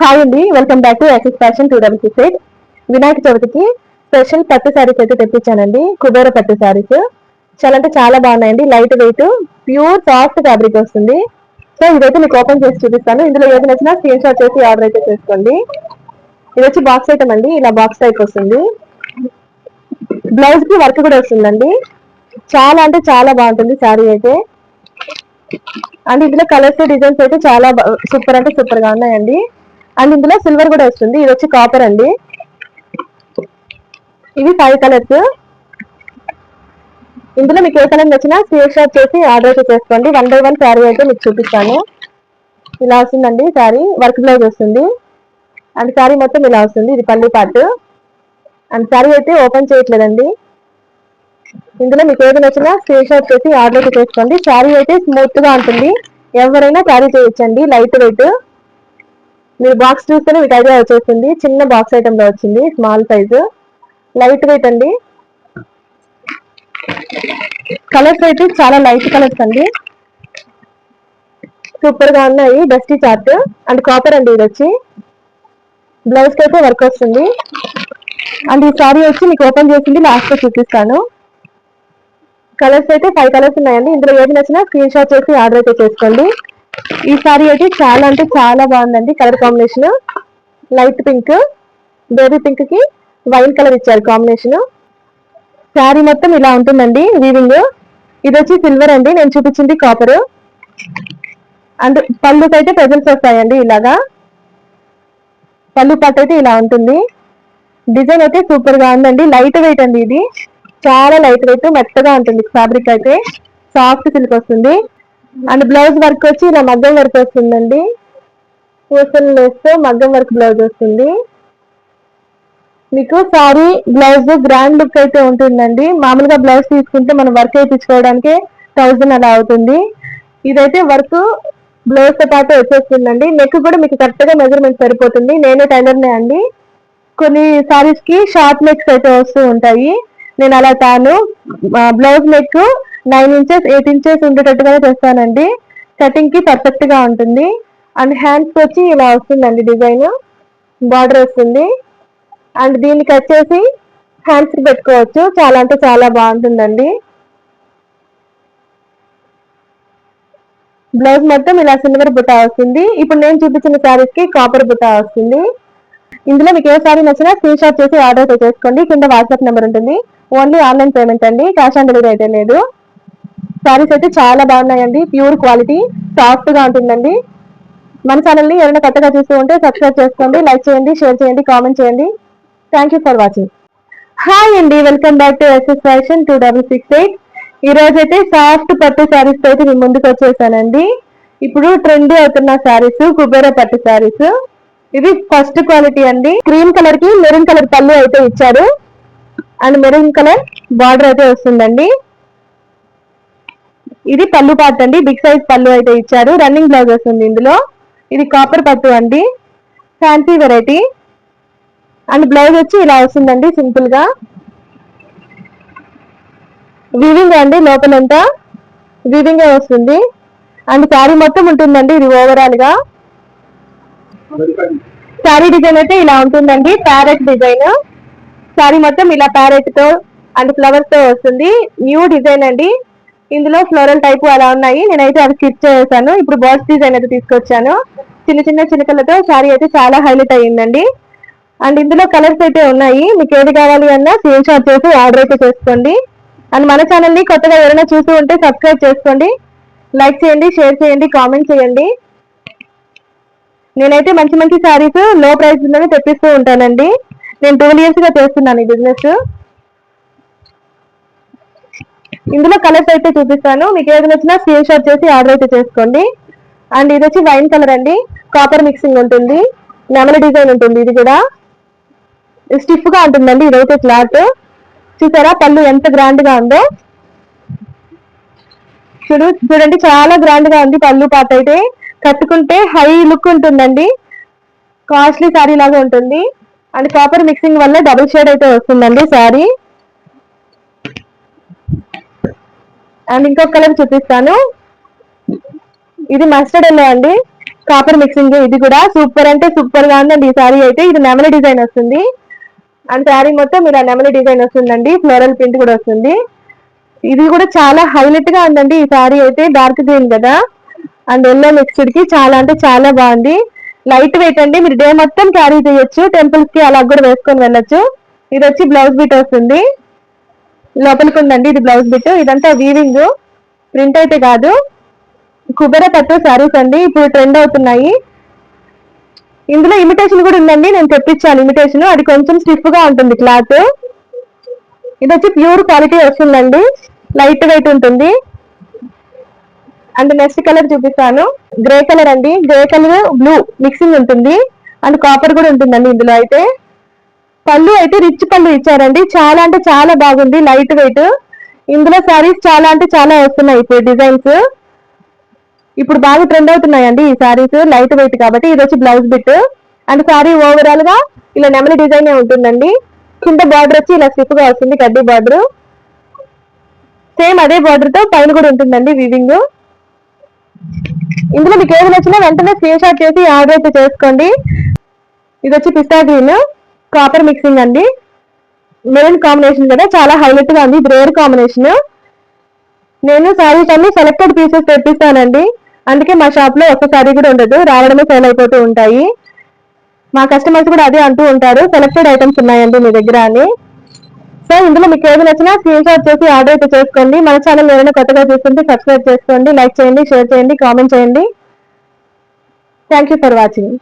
Hi అండి welcome back to Axis fashion two double six eight Vinayaka చవితికి special పట్టు శారీస్ అయితే తెప్పించానండి. కుబేర పట్టు శారీస్ చాలా అంటే చాలా బాగున్నాయండి. Light weight pure soft fabric వస్తుంది. సో ఇదైతే మీకు ఓపెన్ చేసి చూపిస్తాను. ఇందులో ఏది నచ్చినా స్క్రీన్ షాట్ చేసి ఆర్డర్ అయితే చేసుకోండి. ఇది వచ్చి బాక్స్ ఐటమ్ అండి. ఇలా బాక్స్ టైప్ వస్తుంది. బ్లౌజ్కి వర్క్ కూడా వస్తుందండి. చాలా అంటే చాలా బాగుంటుంది శారీ అయితే. అండ్ ఇందులో కలర్స్ డిజైన్స్ అయితే చాలా సూపర్ అంటే సూపర్గా ఉన్నాయండి. అండ్ ఇందులో సిల్వర్ కూడా వస్తుంది. ఇది వచ్చి కాపర్ అండి. ఇవి ఫైవ్ కలర్స్ ఇందులో మీకు ఏ కలర్ నచ్చినా స్క్రీన్ షాట్ చేసి ఆర్డర్ చేసుకోండి వన్ బై వన్ శారీ అయితే మీకు చూపిస్తాను. ఇలా వస్తుందండి శారీ వర్క్ బ్లౌజ్ వస్తుంది. అండ్ శారీ మొత్తం ఇలా వస్తుంది. ఇది పల్లి పాటు అండ్ శారీ అయితే ఓపెన్ చేయట్లేదండి. ఇందులో మీకు ఏది నచ్చినా స్క్రీన్ షాట్ చేసి ఆర్డర్ చేసుకోండి శారీ అయితే స్మూత్గా ఉంటుంది. ఎవరైనా క్యారీ చేయొచ్చండి. లైట్ వెయిట్ మీరు బాక్స్ చూస్తేనే మీకు ఐడియా వచ్చేస్తుంది చిన్న బాక్స్ ఐటమ్లో వచ్చింది. స్మాల్ సైజు లైట్ వెయిట్ అండి. కలర్స్ అయితే చాలా లైట్ కలర్స్ అండి. సూపర్గా ఉన్నాయి. డస్టీ చార్ట్ అండ్ కాపర్ అండి ఇది వచ్చి. బ్లౌజ్కి అయితే వర్క్ వస్తుంది. అండ్ ఈ సారీ వచ్చి మీకు ఓపెన్ చేసింది. లాస్ట్లో చూపిస్తాను. కలర్స్ అయితే ఫైవ్ కలర్స్ ఉన్నాయండి. ఇందులో ఏది నచ్చినా స్క్రీన్ షాట్ చేసి ఆర్డర్ అయితే చేసుకోండి. ఈ సారీ అయితే చాలా అంటే చాలా బాగుందండి. Colour combination light pink baby పింక్కి వైన్ కలర్ ఇచ్చారు కాంబినేషన్ శారీ మొత్తం ఇలా ఉంటుందండి వీవింగ్ ఇది వచ్చి సిల్వర్ అండి నేను చూపించింది కాపర్ అండ్ పళ్ళుకి అయితే ప్రెజెంట్స్ వస్తాయండి ఇలాగా. పళ్ళు పట్టు అయితే ఇలా ఉంటుంది. డిజైన్ అయితే సూపర్గా ఉందండి. లైట్ వెయిట్ అండి ఇది. చాలా లైట్ వెయిట్ మెత్తగా ఉంటుంది ఫ్యాబ్రిక్ అయితే. సాఫ్ట్ సిల్క్ వస్తుంది. అండ్ బ్లౌజ్ వర్క్ వచ్చి ఇలా మగ్గం వర్క్ వస్తుందండి. పూసలు వేస్తే మగ్గం వర్క్ బ్లౌజ్ వస్తుంది. మీకు సారీ బ్లౌజ్ గ్రాండ్ లుక్ అయితే ఉంటుందండి. మామూలుగా బ్లౌజ్ తీసుకుంటే మనం వర్క్ వేయించుకోవడానికి థౌజండ్ అలా అవుతుంది. ఇదైతే వర్క్ బ్లౌజ్తో పాటు వచ్చేస్తుందండి. నెక్ కూడా మీకు కరెక్ట్గా మెజర్మెంట్ సరిపోతుంది. నేనే టైలర్నే అండి. కొన్ని సారీస్కి షార్ట్ నెక్స్ అయితే వస్తూ ఉంటాయి. నేను అలా తాను. Blouse neck nine inches eight inches ఉండేటట్టుగానే చేస్తానండి. కటింగ్కి పర్ఫెక్ట్గా ఉంటుంది. అండ్ హ్యాండ్స్ వచ్చి ఇలా వస్తుందండి డిజైన్. బార్డర్ వస్తుంది. అండ్ దీనికి వచ్చేసి హ్యాండ్స్ పెట్టుకోవచ్చు. చాలా అంటే చాలా బాగుంటుందండి. బ్లౌజ్ మొత్తం ఇలా సిల్వర్ బుట్ట వస్తుంది. ఇప్పుడు నేను చూపించిన శారీస్కి కాపర్ బుట్ట వస్తుంది. ఇందులో మీకు ఏ శారీ నచ్చినా స్క్రీన్ షాట్ చేసి ఆర్డర్ చేసుకోండి కింద వాట్సాప్ నెంబర్ ఉంటుంది. ఓన్లీ ఆన్లైన్ పేమెంట్ అండి. క్యాష్ ఆన్ డెలివరీ అయితే లేదు. శారీస్ అయితే చాలా బాగున్నాయండి. ప్యూర్ క్వాలిటీ సాఫ్ట్గా ఉంటుందండి. మన ఛానల్ని ఎవరైనా కొత్తగా చూస్తూ ఉంటే సబ్స్క్రైబ్ చేసుకోండి లైక్ చేయండి షేర్ చేయండి కామెంట్ చేయండి. Thank you for watching hi అండి welcome back to SS fashion two double six eight ఈ రోజు అయితే సాఫ్ట్ పట్టు శారీస్ అయితే మీ ముందుకు వచ్చేసానండి. ఇప్పుడు ట్రెండ్ అవుతున్న శారీస్ కుబేర పట్టు శారీస్ ఇది ఫస్ట్ క్వాలిటీ అండి. క్రీమ్ కలర్కి మెరూన్ కలర్ పళ్ళు అయితే ఇచ్చారు. అండ్ మెరూన్ కలర్ బార్డర్ అయితే వస్తుందండి. ఇది పళ్ళు పార్ట్ అండి. బిగ్ సైజ్ పళ్ళు అయితే ఇచ్చారు. రన్నింగ్ బ్లౌజ్ వస్తుంది ఇందులో. ఇది కాపర్ పట్టు అండి. ఫ్యాన్సీ వెరైటీ అండ్ బ్లౌజ్ వచ్చి ఇలా వస్తుందండి సింపుల్గా. వీవింగ్ అండి లోపలంతా. వీవింగ్ వస్తుంది. అండ్ శారీ మొత్తం ఉంటుందండి ఇది ఓవరాల్గా. శారీ డిజైన్ అయితే ఇలా ఉంటుందండి. ప్యారెట్ డిజైన్ శారీ మొత్తం ఇలా ప్యారెట్తో అండ్ ఫ్లవర్స్తో వస్తుంది. న్యూ డిజైన్ అండి. ఇందులో ఫ్లోరల్ టైప్ అలా ఉన్నాయి. నేనైతే అవి స్టిచ్ చేశాను. ఇప్పుడు బాక్స్ డిజైన్ అయితే తీసుకొచ్చాను. చిన్న చిన్న చిలకలతో శారీ అయితే చాలా హైలైట్ అయ్యిందండి. అండ్ ఇందులో కలర్స్ అయితే ఉన్నాయి. మీకు ఏది కావాలి అన్నా స్క్రీన్ షాట్ చేసి ఆర్డర్ అయితే చేసుకోండి. అండ్ మన ఛానల్ని కొత్తగా ఎవరైనా చూస్తూ ఉంటే సబ్స్క్రైబ్ చేసుకోండి. లైక్ చేయండి షేర్ చేయండి కామెంట్ చేయండి. నేనైతే మంచి మంచి శారీస్లో ప్రైస్లోనే తెప్పిస్తూ ఉంటానండి. నేను టూ ఇయర్స్గా చేస్తున్నాను ఈ బిజినెస్. ఇందులో కలర్స్ అయితే చూపిస్తాను. మీకు ఏది నచ్చినా స్క్రీన్ షాట్ చేసి ఆర్డర్ అయితే చేసుకోండి. అండ్ ఇది వచ్చి వైన్ కలర్ అండి. కాపర్ మిక్సింగ్ ఉంటుంది. నెమల డిజైన్ ఉంటుంది ఇది కూడా. స్టిఫ్గా ఉంటుందండి. ఇదైతే క్లాత్ చూసారా? పళ్ళు ఎంత గ్రాండ్గా ఉందో. చూడు చూడండి చాలా గ్రాండ్గా ఉంది పళ్ళు పాట అయితే. కట్టుకుంటే హై లుక్ ఉంటుందండి. కాస్ట్లీ శారీ లాగా ఉంటుంది. అండ్ కాపర్ మిక్సింగ్ వల్ల డబుల్ షేడ్ అయితే వస్తుందండి శారీ అండ్ ఇంకొక కలర్ చూపిస్తాను. ఇది మస్టర్డ్ ఎల్లో అండి. కాపర్ మిక్సింగ్ ఇది కూడా సూపర్ అంటే సూపర్గా ఉందండి ఈ సారీ అయితే. ఇది నెమలి డిజైన్ వస్తుంది. అండ్ శారీ మొత్తం ఇలా నెమలి డిజైన్ వస్తుందండి. ఫ్లోరల్ ప్రింట్ కూడా వస్తుంది. ఇది కూడా చాలా హైలైట్గా ఉందండి ఈ సారీ అయితే. డార్క్ గ్రీన్ కదా. అండ్ ఎల్లో మిక్స్డ్కి చాలా అంటే చాలా బాగుంది. లైట్ వెయిట్ అండి. మీరు డే మొత్తం క్యారీ చేయొచ్చు. టెంపుల్స్కి అలా కూడా వేసుకొని వెళ్ళొచ్చు. ఇది వచ్చి బ్లౌజ్ బిట్ వస్తుంది. లోపలికి ఉందండి ఇది బ్లౌజ్ బిట్ ఇదంతా వీవింగ్ ప్రింట్ అయితే కాదు. కుబేర పట్టు శారీస్ అండి ఇప్పుడు ట్రెండ్ అవుతున్నాయి. ఇందులో ఇమిటేషన్ కూడా ఉందండి నేను తెప్పించాను ఇమిటేషన్ అది కొంచెం స్టిఫ్గా ఉంటుంది క్లాత్ ఇది వచ్చి ప్యూర్ క్వాలిటీ వస్తుందండి. లైట్ వెయిట్ ఉంటుంది. అండ్ నెక్స్ట్ కలర్ చూపిస్తాను. గ్రే కలర్ అండి. గ్రే కలర్ బ్లూ మిక్సింగ్ ఉంటుంది. అండ్ కాపర్ కూడా ఉంటుందండి ఇందులో అయితే. పళ్ళు అయితే రిచ్ పళ్ళు ఇచ్చారండి. చాలా అంటే చాలా బాగుంది. లైట్ వెయిట్ ఇందులో సారీస్ చాలా అంటే చాలా వస్తున్నాయి ఇప్పుడు డిజైన్స్ ఇప్పుడు బాగా ట్రెండ్ అవుతున్నాయండి ఈ సారీస్ లైట్ వెయిట్ కాబట్టి ఇది వచ్చి బ్లౌజ్ బిట్ అండ్ సారీ ఓవరాల్గా ఇలా నెమలి డిజైన్ ఉంటుందండి. కింద బార్డర్ వచ్చి ఇలా స్టిప్గా వస్తుంది కడ్డీ బార్డర్ సేమ్ అదే బార్డర్తో పైన కూడా ఉంటుందండి వివింగ్ ఇందులో మీకు ఏది నచ్చినా వెంటనే స్క్రీన్ షాట్ చేసి ఆర్డర్ అయితే చేసుకోండి. ఇది వచ్చి పిస్తా గ్రీన్ కాపర్ మిక్సింగ్ అండి. మెరూన్ కాంబినేషన్ కదా చాలా హైలైట్గా ఉంది. ఇది రేర్ కాంబినేషన్ నేను సారీస్ అన్ని సెలెక్టెడ్ పీసెస్ తెప్పిస్తానండి. అందుకే మా షాప్లో ఒక్క సారీ కూడా ఉండదు. రావడమే సేల్ అయిపోతూ ఉంటాయి. మా కస్టమర్స్ కూడా అదే అంటూ ఉంటారు. సెలెక్టెడ్ ఐటమ్స్ ఉన్నాయండి మీ దగ్గర అని. సో ఇందులో మీకు ఏది నచ్చినా స్క్రీన్ షాట్ చేసి ఆర్డర్ అయితే చేసుకోండి. మన ఛానల్ ఏమైనా కొత్తగా చూస్తుంటే సబ్స్క్రైబ్ చేసుకోండి. లైక్ చేయండి షేర్ చేయండి కామెంట్ చేయండి. Thank you for watching